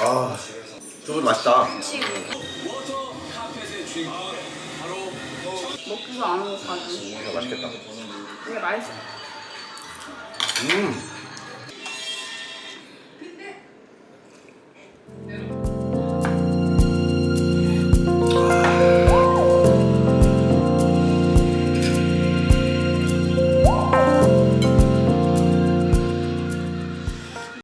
아, 두부 맛있다. 먹기도 안 하고 가지. 이거 맛있겠다. 이게 맛있어. 음,